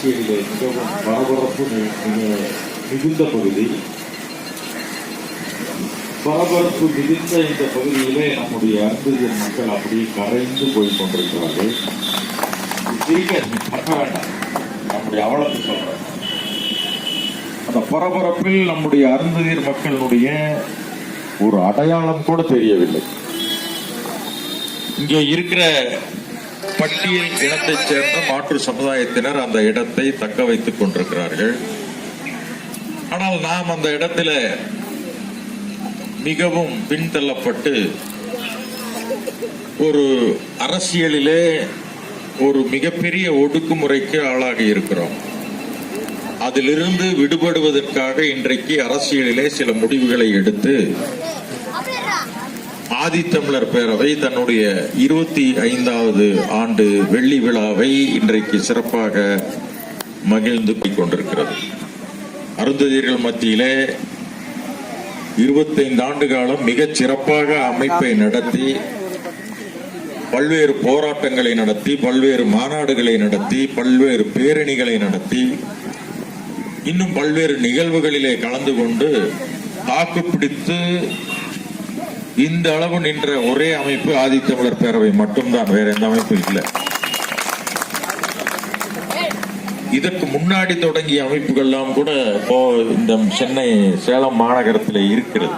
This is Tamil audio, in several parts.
அரசியலிலே மிகவும் பரபரப்பு மிகுந்த பகுதி பரபரப்பு மிகுந்த இந்த பகுதியிலே நம்முடைய அருந்ததியர் மக்கள் அப்படியே கரைந்து போய் கொண்டிருக்கிறார்கள் சிரிக்க பண்ண வேண்டாம் நம்முடைய அவலத்தை சொல்றேன் அந்த பரபரப்பில் நம்முடைய அருந்ததியர் மக்களுடைய ஒரு அடையாளம் கூட தெரியவில்லை. இங்கே இருக்கிற பட்டியல் இனத்தைச் சேர்ந்த மாற்று சமுதாயத்தினர் அந்த இடத்தை தக்க வைத்துக் கொண்டிருக்கிறார்கள். ஆனால் நாம் அந்த இடத்துல மிகவும் பின்தள்ளப்பட்டு ஒரு அரசியலிலே ஒரு மிகப்பெரிய ஒடுக்குமுறைக்கு ஆளாகி இருக்கிறோம். அதிலிருந்து விடுபடுவதற்காக இன்றைக்கு அரசியலிலே சில முடிவுகளை எடுத்து ஆதித்தமிழர் பேரவை தன்னுடைய இருபத்தி ஐந்தாவது ஆண்டு வெள்ளி விழாவை இன்றைக்கு சிறப்பாக மகிழ்ந்து கொண்டிருக்கிறது. அருந்ததியர்கள் மத்தியிலே இருபத்தைந்து ஆண்டு காலம் மிகச் சிறப்பாக அமைப்பை நடத்தி பல்வேறு போராட்டங்களை நடத்தி பல்வேறு மாநாடுகளை நடத்தி பல்வேறு பேரணிகளை நடத்தி இன்னும் பல்வேறு நிகழ்வுகளிலே கலந்து கொண்டு தாக்குப்பிடித்து இந்த அளவு நின்ற ஒரே அமைப்பு ஆதித்தமிழர் பேரவை மட்டும்தான். வேற எந்த அமைப்பு இல்லை. இதற்கு முன்னாடி தொடங்கிய அமைப்புகள்லாம் கூட இப்போ இந்த சென்னை சேலம் மாநகரத்தில் இருக்கிறது.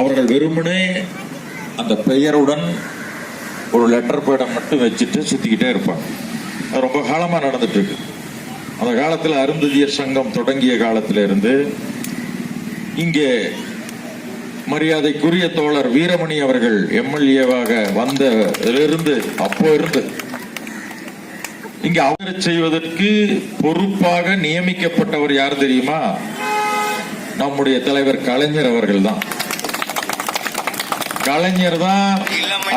அவர்கள் வெறுமனே அந்த பெயருடன் ஒரு லெட்டர் பேடை மட்டும் வச்சுட்டு சுத்திக்கிட்டே இருப்பாங்க. அது ரொம்ப காலமா நடந்துட்டு இருக்கு அந்த காலத்தில் அருந்ததியர் சங்கம் தொடங்கிய காலத்திலிருந்து இங்கே மரியாதைக்குரிய தோழர் வீரமணி அவர்கள் எம்எல்ஏவாக வந்ததிலிருந்து அப்போ இருந்து இங்க அவர் செய்வதற்கு பொறுப்பாக நியமிக்கப்பட்டவர் யார் தெரியுமா? நம்முடைய தலைவர் கலைஞர் அவர்கள் தான். கலைஞர் தான்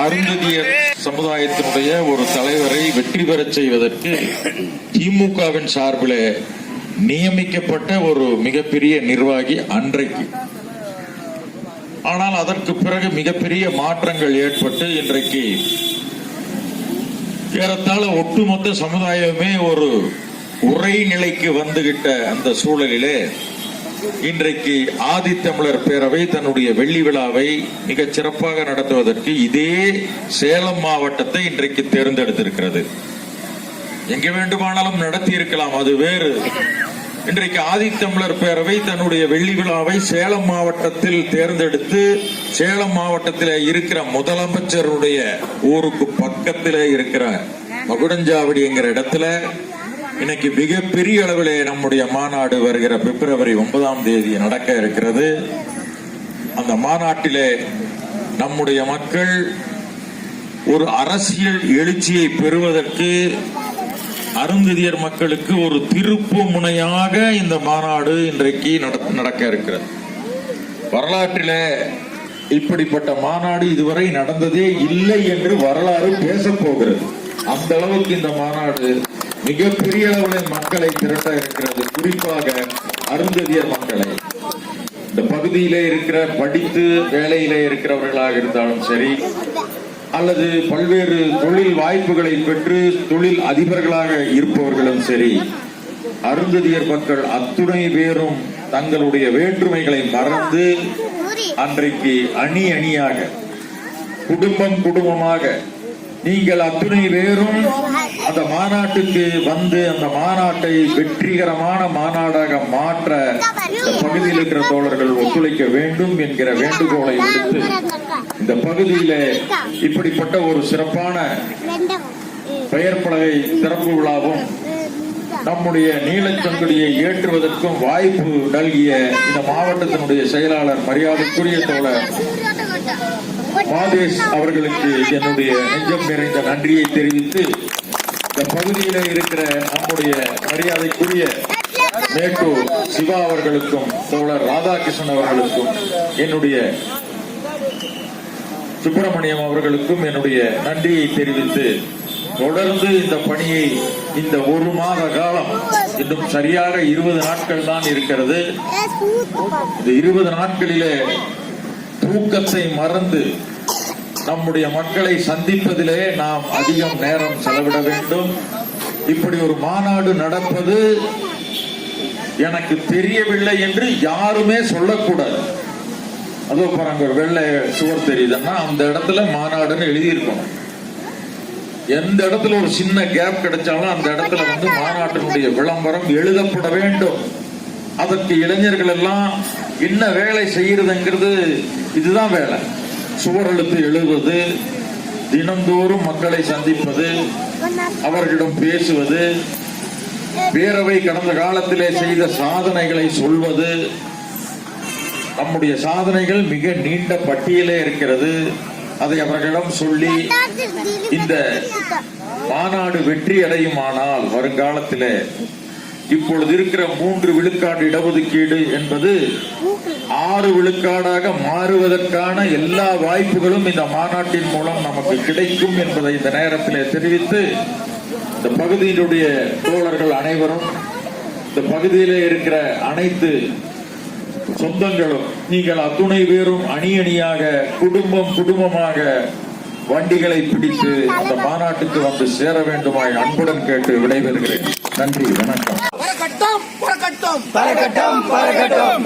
அருந்ததியர் சமுதாயத்தினுடைய ஒரு தலைவரை வெற்றி பெறச் செய்வதற்கு திமுகவின் சார்பில் நியமிக்கப்பட்ட ஒரு மிகப்பெரிய நிர்வாகி அன்றைக்கு. ஆனால் அதற்கு பிறகு மிகப்பெரிய மாற்றங்கள் ஏற்பட்டு இன்றைக்கு ஏறத்தாழ ஒட்டுமொத்த சமுதாயமே ஒரு உரை நிலைக்கு வந்துகிட்ட அந்த சூழலிலே இன்றைக்கு ஆதித்தமிழர் பேரவை தன்னுடைய வெள்ளி விழாவை மிகச் சிறப்பாக நடத்துவதற்கு இதே சேலம் மாவட்டத்தை இன்றைக்கு தேர்ந்தெடுத்திருக்கிறது. எங்க வேண்டுமானாலும் நடத்தி இருக்கலாம் அது வேறு. இன்றைக்கு ஆதித்தமிழர் பேரவை தன்னுடைய வெள்ளி விழாவை சேலம் மாவட்டத்தில் தேர்ந்தெடுத்து சேலம் மாவட்டத்தில் இருக்கிற முதலமைச்சருடைய ஊருக்கு பக்கத்தில் இருக்கிற மகுடஞ்சாவடிங்கிற இடத்துல இன்னைக்கு மிகப்பெரிய அளவிலே நம்முடைய மாநாடு வருகிற பிப்ரவரி ஒன்பதாம் தேதி நடக்க இருக்கிறது. அந்த மாநாட்டிலே நம்முடைய மக்கள் ஒரு அரசியல் எழுச்சியை பெறுவதற்கு அருந்ததியர் மக்களுக்கு ஒரு திருப்பு முனையாக இந்த மாநாடு இன்றைக்கு நட- நடக்க இருக்கிறது. வரலாற்றில இப்படிப்பட்ட மாநாடு இதுவரை நடந்ததே இல்லை என்று வரலாறு பேசப் போகிறது. அந்த அளவுக்கு இந்த மாநாடு மிகப்பெரிய அளவில் மக்களை திரட்ட இருக்கிறது. குறிப்பாக அருந்ததியர் மக்களை. இந்த பகுதியிலே இருக்கிற படித்து வேலையிலே இருக்கிறவர்களாக இருந்தாலும் சரி அல்லது பல்வேறு தொழில் வாய்ப்புகளை பெற்று தொழில் அதிபர்களாக இருப்பவர்களும் சரி அருந்ததியர் மக்கள் அத்துணை பேரும் தங்களுடைய வேற்றுமைகளை மறந்து அன்றைக்கு அணி அணியாக குடும்பம் குடும்பமாக நீங்கள் அத்துணை பேரும் அந்த மாநாட்டுக்கு வந்து அந்த மாநாட்டை வெற்றிகரமான மாநாடாக மாற்ற இந்த பகுதியில் இருக்கிற தோழர்கள் ஒத்துழைக்க வேண்டும் என்கிற வேண்டுகோளை விடுத்து இந்த பகுதியில இப்படிப்பட்ட ஒரு சிறப்பான பெயர் பலகை திறப்பு விழாவும் நம்முடைய நீலச்சங்கடியை ஏற்றுவதற்கும் வாய்ப்பு நல்கிய இந்த மாவட்டத்தினுடைய செயலாளர் மரியாதைக்குரிய தோழர் மாதேஷ் அவர்களுக்கு என்னுடைய நெஞ்சம் நிறைந்த நன்றியை தெரிவித்து இந்த பகுதியில இருக்கிற நம்முடைய மரியாதைக்குரிய மேட்டூர் சிவா அவர்களுக்கும் தோழர் ராதாகிருஷ்ணன் அவர்களுக்கும் என்னுடைய சுப்பிரமணியம் அவர்களுக்கும் என்னுடைய நன்றியை தெரிவித்து தொடர்ந்து இந்த பணியை இந்த ஒரு மாத காலம் இன்னும் சரியாக இருபது நாட்கள் தான் இருக்கிறது. இந்த இருபது நாட்களிலே தூக்கத்தை மறந்து நம்முடைய மக்களை சந்திப்பதிலே நாம் அதிகம் நேரம் செலவிட வேண்டும். இப்படி ஒரு மாநாடு நடப்பது எனக்கு தெரியவில்லை என்று யாருமே சொல்லக்கூடாது. அதோ பாருங்க ஒரு வெள்ளை சுவர் தெரியுதுன்னா அந்த இடத்துல மாநாடுன்னு எழுதியிருக்கணும். எந்த இடத்துல ஒரு சின்ன கேப் கிடைச்சாலும் அந்த இடத்துல வந்து மாநாட்டினுடைய விளம்பரம் எழுதப்பட வேண்டும். அதற்கு இளைஞர்கள் எல்லாம் என்ன வேலை செய்யறதுங்கிறது இதுதான் வேலை. சுவர் எழுத்து எழுவது தினந்தோறும் மக்களை சந்திப்பது அவர்களிடம் பேசுவது பேரவை கடந்த காலத்திலே செய்த சாதனைகளை சொல்வது நம்முடைய சாதனைகள் மிக நீண்ட பட்டியலே இருக்கிறது. அதை அவர்களிடம் சொல்லி இந்த மாநாடு வெற்றி அடையுமானால் வருங்காலத்திலே இப்பொழுது இருக்கிற மூன்று விழுக்காடு இடஒதுக்கீடு என்பது ஆறு விழுக்காடாக மாறுவதற்கான எல்லா வாய்ப்புகளும் இந்த மாநாட்டின் மூலம் நமக்கு கிடைக்கும் என்பதை இந்த நேரத்திலே தெரிவித்து இந்த பகுதியினுடைய தோழர்கள் அனைவரும் இந்த பகுதியிலே இருக்கிற அனைத்து சொந்தங்களும் நீங்கள் அத்துணை பேரும் அணி அணியாக குடும்பம் குடும்பமாக வண்டிகளை பிடித்து அந்த மாநாட்டுக்கு வந்து சேர வேண்டுமாய் அன்புடன் கேட்டு விடைபெறுகிறேன். நன்றி வணக்கம். பறக்கட்டும் பறக்கட்டும் பறக்கட்டும் பறக்கட்டும்.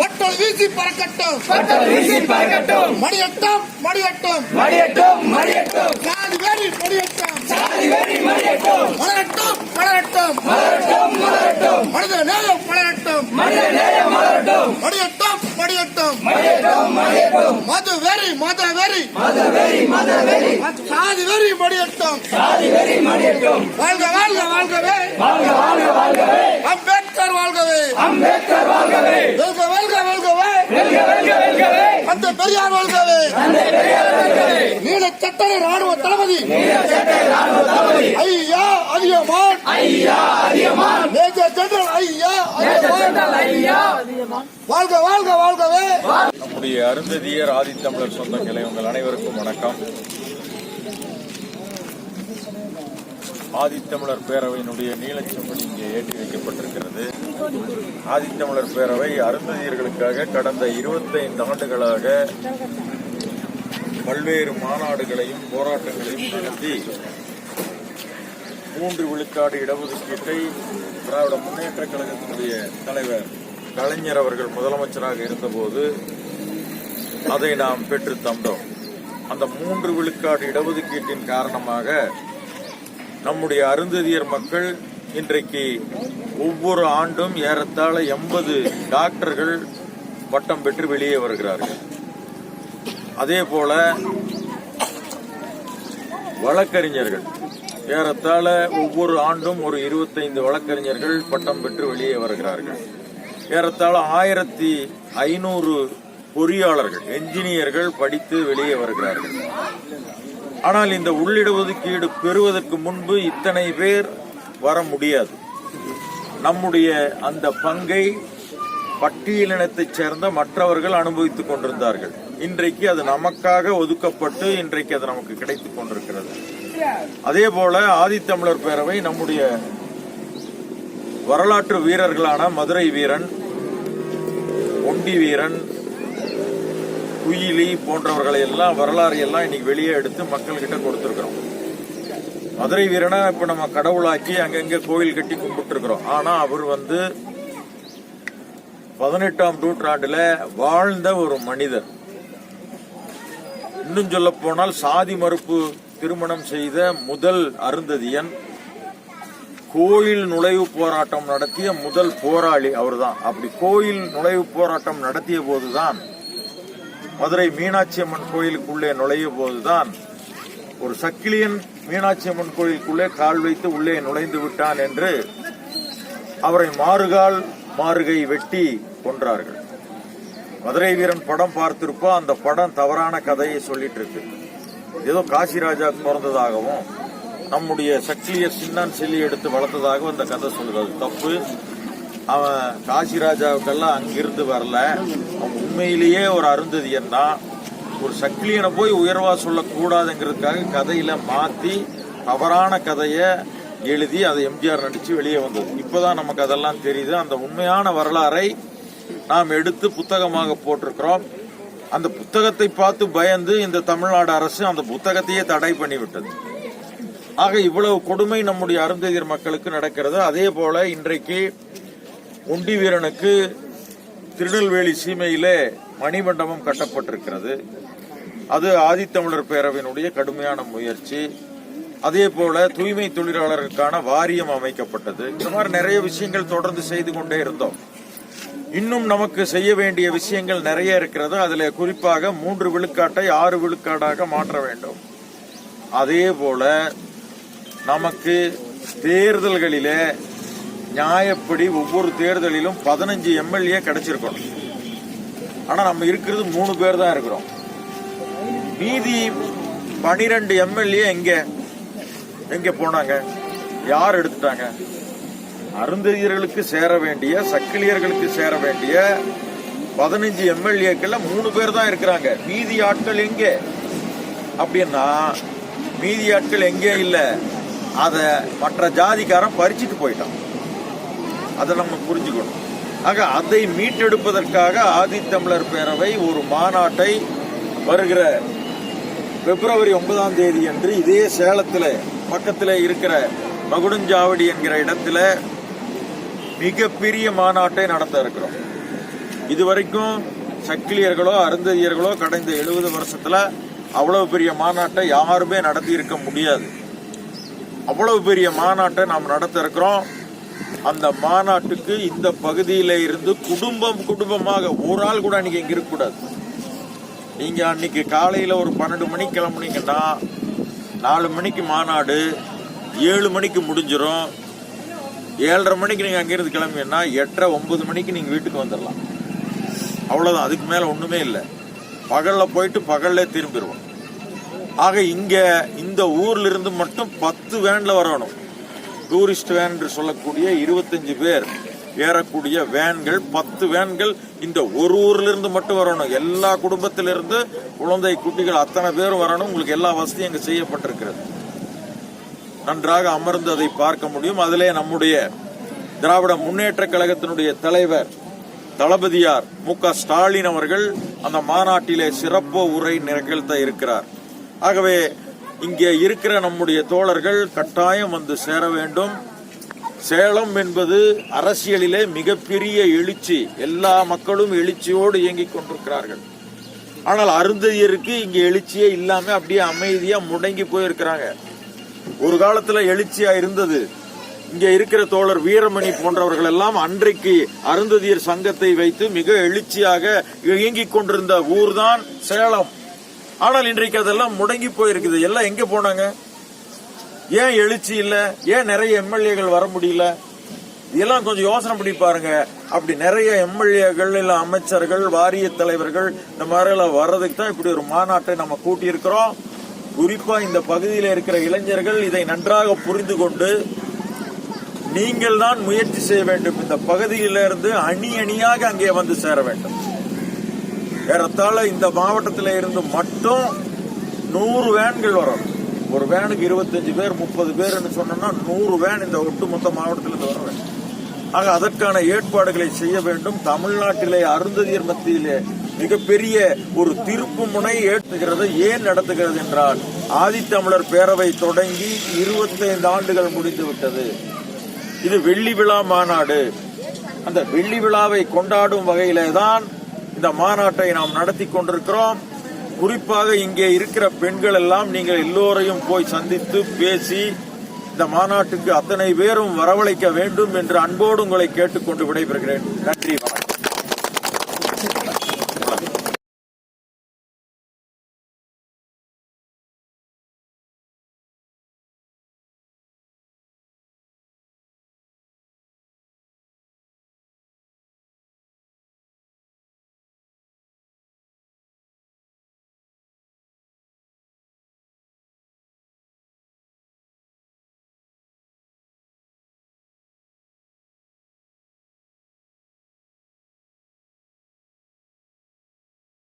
பறக்கட்டும் மடியட்டும் மடியட்டும் மடியட்டும் மடியட்டும் சாதி வேறி மடியட்டும் சாதி வெறி மடியட்டும் மலரட்டும் மலரட்டும். மலரட்டும் மலரட்டும். மனித நேயம் மலரட்டும். மனித நேயம் மலரட்டும். மடியட்டும் மடியட்டும் மடியட்டும் மடியட்டும் மது வெறி மத வெறி மத வெறி மத வெறி சாதி வெறி மடியட்டும் சாதி வெறி மடியட்டும் வாழ்க வாழ்க வாழ்கவே. வாழ்க வாழ்க வாழ்கவே. அம்பேத்கர் வாழ்கவே. அம்பேத்கர் பெரியார் வாழ்கவே நீல சட்டரை ராணுவ தளபதி. ஐயா அதிகமான் ஐயா அதிகமான் மேஜர் ஜெனரல் ஐயா ஐயா வாழ்க வாழ்க வாழ்கவே. நம்முடைய அருந்ததியர் ஆதித்தமிழர் சொந்தங்களே உங்கள் அனைவருக்கும் வணக்கம். ஆதித்தமிழர் பேரவையினுடைய நீலச்சம்பளி இங்கே ஏற்றி வைக்கப்பட்டிருக்கிறது. ஆதித்தமிழர் பேரவை அருந்ததியர்களுக்காக கடந்த 25 ஆண்டுகளாக பல்வேறு மாநாடுகளையும் போராட்டங்களையும் நடத்தி மூன்று விழுக்காடு இடஒதுக்கீட்டை திராவிட முன்னேற்ற கழகத்தினுடைய தலைவர் கலைஞர் அவர்கள் முதலமைச்சராக இருந்தபோது அதை நாம் பெற்று தந்தோம். அந்த மூன்று விழுக்காடு இடஒதுக்கீட்டின் காரணமாக நம்முடைய அருந்ததியர் மக்கள் இன்றைக்கு ஒவ்வொரு ஆண்டும் ஏறத்தாழ எண்பது டாக்டர்கள் பட்டம் பெற்று வெளியே வருகிறார்கள். அதே போல வழக்கறிஞர்கள் ஏறத்தாழ ஒவ்வொரு ஆண்டும் ஒரு 25 வழக்கறிஞர்கள் பட்டம் பெற்று வெளியே வருகிறார்கள். ஏறத்தாழ ஆயிரத்தி ஐநூறு பொறியாளர்கள் என்ஜினியர்கள் படித்து வெளியே வருகிறார்கள். ஆனால் இந்த உள்ளிட ஒதுக்கீடு பெறுவதற்கு முன்பு இத்தனை பேர் வர முடியாது. நம்முடைய அந்த பங்கை பட்டியலினத்தைச் சேர்ந்த மற்றவர்கள் அனுபவித்துக் கொண்டிருந்தார்கள். இன்றைக்கு அது நமக்காக ஒதுக்கப்பட்டு இன்றைக்கு அது நமக்கு கிடைத்துக் கொண்டிருக்கிறது. அதே போல ஆதித்தமிழர் பேரவை நம்முடைய வரலாற்று வீரர்களான மதுரை வீரன் ஒண்டி வீரன் குயிலி போன்றவர்களை எல்லாம் வரலாறு எல்லாம் இன்னைக்கு வெளியே எடுத்து மக்கள்கிட்ட கொடுத்துருக்கிறோம். மதுரை வீரனை இப்ப நம்ம கடவுளாக்கி அங்கங்க கோயில் கட்டி கும்பிட்டு இருக்கிறோம் ஆனா அவர் வந்து பதினெட்டாம் நூற்றாண்டுல வாழ்ந்த ஒரு மனிதர். இன்னும் சொல்ல போனால் சாதி மறுப்பு திருமணம் செய்த முதல் அருந்ததியன் கோயில் நுழைவு போராட்டம் நடத்திய முதல் போராளி அவர்தான். அப்படி கோயில் நுழைவு போராட்டம் நடத்திய போதுதான் மதுரை மீனாட்சி அம்மன் கோயிலுக்குள்ளே நுழைய போதுதான் ஒரு சக்கிலியன் மீனாட்சி அம்மன் கோயிலுக்குள்ளே கால் வைத்து உள்ளே நுழைந்து விட்டான் என்று அவரை மாறுகால் மாறுகை வெட்டி கொன்றார்கள். மதுரை வீரன் படம் பார்த்திருப்பா அந்த படம் தவறான கதையை சொல்லிட்டு இருக்கு ஏதோ காசிராஜா பிறந்ததாகவும் நம்முடைய சக்தியை சின்னான் செல்லி எடுத்து வளர்த்ததாகவும் இந்த கதை சொல்லுது. அது தப்பு. அவன் காசிராஜாவுக்கெல்லாம் அங்கிருந்து வரல. அவன் உண்மையிலேயே ஒரு அருந்ததியன் தான். ஒரு சக்கிலியனை போய் உயர்வா சொல்லக்கூடாதுங்கிறதுக்காக கதையில மாத்தி தவறான கதையை எழுதி அதை எம்ஜிஆர் நடிச்சு வெளியே வந்தது. இப்பதான் நமக்கு அதெல்லாம் தெரியுது. அந்த உண்மையான வரலாறை நாம் எடுத்து புத்தகமாக போட்டிருக்கிறோம். அந்த புத்தகத்தை பார்த்து பயந்து இந்த தமிழ்நாடு அரசு அந்த புத்தகத்தையே தடை பண்ணிவிட்டது. ஆக இவ்வளவு கொடுமை நம்முடைய அருந்ததியர் மக்களுக்கு நடக்கிறது. அதே போல இன்றைக்கு ஒண்டி வீரனுக்கு திருநெல்வேலி சீமையிலே மணிமண்டபம் கட்டப்பட்டிருக்கிறது. அது ஆதித்தமிழர் பேரவையினுடைய கடுமையான முயற்சி. அதே போல தூய்மை தொழிலாளர்களுக்கான வாரியம் அமைக்கப்பட்டது. இந்த மாதிரி நிறைய விஷயங்கள் தொடர்ந்து செய்து கொண்டே இருந்தோம். இன்னும் நமக்கு செய்ய வேண்டிய விஷயங்கள் நிறைய இருக்கிறது. அதுல குறிப்பாக மூன்று விழுக்காட்டை ஆறு விழுக்காடாக மாற்ற வேண்டும். அதே போல நமக்கு தேர்தல்களிலே நியாயப்படி ஒவ்வொரு தேர்தலிலும் பதினஞ்சு எம்எல்ஏ கிடைச்சிருக்கணும். ஆனா நம்ம இருக்கிறது மூணு பேர் தான் இருக்கிறோம். மீதி பனிரெண்டு எம்எல்ஏ எங்க? எங்க போனாங்க? யார் எடுத்துட்டாங்க? அருந்ததியர்களுக்கு சேர வேண்டிய சக்கிலியர்களுக்கு சேர வேண்டிய பதினஞ்சு எம்எல்ஏக்கள்ல மூணு பேர் தான் இருக்கிறாங்க. மீதி ஆட்கள் எங்கே? அப்படின்னா மீதி ஆட்கள் எங்கே இல்ல. அத மற்ற ஜாதிக்காரன் பறிச்சுட்டு போயிட்டான். அதை நம்ம புரிஞ்சுக்கணும். ஆக அதை மீட்டெடுப்பதற்காக ஆதித்தமிழர் பேரவை ஒரு மாநாட்டை வருகிற பிப்ரவரி ஒன்பதாம் தேதி அன்று இதே சேலத்தில் பக்கத்தில் இருக்கிற மகுடஞ்சாவடி என்கிற இடத்துல மிகப்பெரிய மாநாட்டை நடத்த இருக்கிறோம். இதுவரைக்கும் சக்கிலியர்களோ அருந்ததியர்களோ கடந்த எழுபது வருஷத்தில் அவ்வளவு பெரிய மாநாட்டை யாருமே நடத்தி இருக்க முடியாது. அவ்வளவு பெரிய மாநாட்டை நாம் நடத்த இருக்கிறோம். அந்த மாநாட்டுக்கு இந்த பகுதியில இருந்து குடும்பம் குடும்பமாக ஒரு ஆள் கூட அன்னைக்கு இங்க இருக்கக்கூடாது நீங்க அன்னைக்கு காலையில ஒரு பன்னெண்டு மணிக்கு கிளம்புனீங்கன்னா நாலு மணிக்கு மாநாடு ஏழு மணிக்கு முடிஞ்சிடும் ஏழரை மணிக்கு நீங்க அங்கிருந்து கிளம்பினா எட்டரை ஒன்பது மணிக்கு நீங்க வீட்டுக்கு வந்துடலாம் அவ்வளவுதான். அதுக்கு மேல ஒண்ணுமே இல்லை. பகல்ல போயிட்டு பகல்ல திரும்பிடுவோம் ஆக இங்க இந்த ஊர்ல இருந்து மட்டும் பத்து வேன்ல வரணும். டூரிஸ்ட் வேன் என்று சொல்லக்கூடிய இருபத்தஞ்சு பேர். ஏறக்கூடிய வேன்கள் பத்து வேன்கள் இந்த ஒரு ஊர்ல இருந்து மட்டும் வரணும். எல்லா குடும்பத்திலிருந்து குழந்தை குட்டிகள் அத்தனை பேரும் வரணும். உங்களுக்கு எல்லா வசதியும் இங்கே செய்யப்பட்டிருக்கிறது. நன்றாக அமர்ந்து அதை பார்க்க முடியும். அதிலே நம்முடைய திராவிட முன்னேற்ற கழகத்தினுடைய தலைவர் தளபதியார் மு க ஸ்டாலின் அவர்கள் அந்த மாநாட்டிலே சிறப்பு உரை நிகழ்த்த இருக்கிறார். ஆகவே இங்கே இருக்கிற நம்முடைய தோழர்கள் கட்டாயம் வந்து சேர வேண்டும். சேலம் என்பது அரசியலிலே மிகப்பெரிய எழுச்சி. எல்லா மக்களும் எழுச்சியோடு இயங்கிக் கொண்டிருக்கிறார்கள். ஆனால் அருந்ததியருக்கு இங்க எழுச்சியே இல்லாம அப்படியே அமைதியா முடங்கி போயிருக்கிறாங்க. ஒரு காலத்துல எழுச்சியா இருந்தது. இங்க இருக்கிற தோழர் வீரமணி போன்றவர்கள் எல்லாம் அன்றைக்கு அருந்ததியர் சங்கத்தை வைத்து மிக எழுச்சியாக இயங்கிக் கொண்டிருந்த ஊர்தான் சேலம். ஆனால் இன்றைக்கு அதெல்லாம் முடங்கி போயிருக்குது. எல்லாம் எங்க போனாங்க? ஏன் எழுச்சி இல்ல? ஏன் நிறைய எம்எல்ஏகள் வர முடியல? இதெல்லாம் கொஞ்சம் யோசனை பண்ணி பாருங்க. அப்படி நிறைய எம்எல்ஏக்கள் இல்ல அமைச்சர்கள் வாரிய தலைவர்கள் இந்த மாதிரி வர்றதுக்கு தான் இப்படி ஒரு மாநாட்டை நம்ம கூட்டி இருக்கிறோம் குறிப்பா இந்த பகுதியில் இருக்கிற இளைஞர்கள் இதை நன்றாக புரிந்து கொண்டு நீங்கள் தான் முயற்சி செய்ய வேண்டும். இந்த பகுதியிலிருந்து அணி அணியாக அங்கே வந்து சேர வேண்டும். ஏறத்தாழ இந்த மாவட்டத்தில் இருந்து மட்டும் நூறு வேன்கள் வரும். ஒரு வேனுக்கு இருபத்தஞ்சு பேர் முப்பது பேர்னு சொன்னோம்னா நூறு வேன் இந்த ஒட்டுமொத்த மாவட்டத்திலிருந்து வர வேண்டும் ஆக அதற்கான ஏற்பாடுகளை செய்ய வேண்டும். தமிழ்நாட்டிலே அருந்ததியர் மத்தியிலே மிகப்பெரிய ஒரு திருப்பு முனை ஏற்றுகிறது ஏன் நடத்துகிறது என்றால் ஆதித்தமிழர் பேரவை தொடங்கி இருபத்தைந்து ஆண்டுகள் முடிந்து விட்டது. இது வெள்ளி விழா மாநாடு. அந்த வெள்ளி விழாவை கொண்டாடும் வகையிலே தான் இந்த மாநாட்டை நாம் நடத்தி கொண்டிருக்கிறோம். குறிப்பாக இங்கே இருக்கிற பெண்கள் எல்லாம் நீங்கள் எல்லோரையும் போய் சந்தித்து பேசி இந்த மாநாட்டுக்கு அத்தனை பேரும் வரவழைக்க வேண்டும் என்று அன்போடு உங்களை கேட்டுக்கொண்டு விடைபெறுகிறேன். நன்றி வணக்கம்.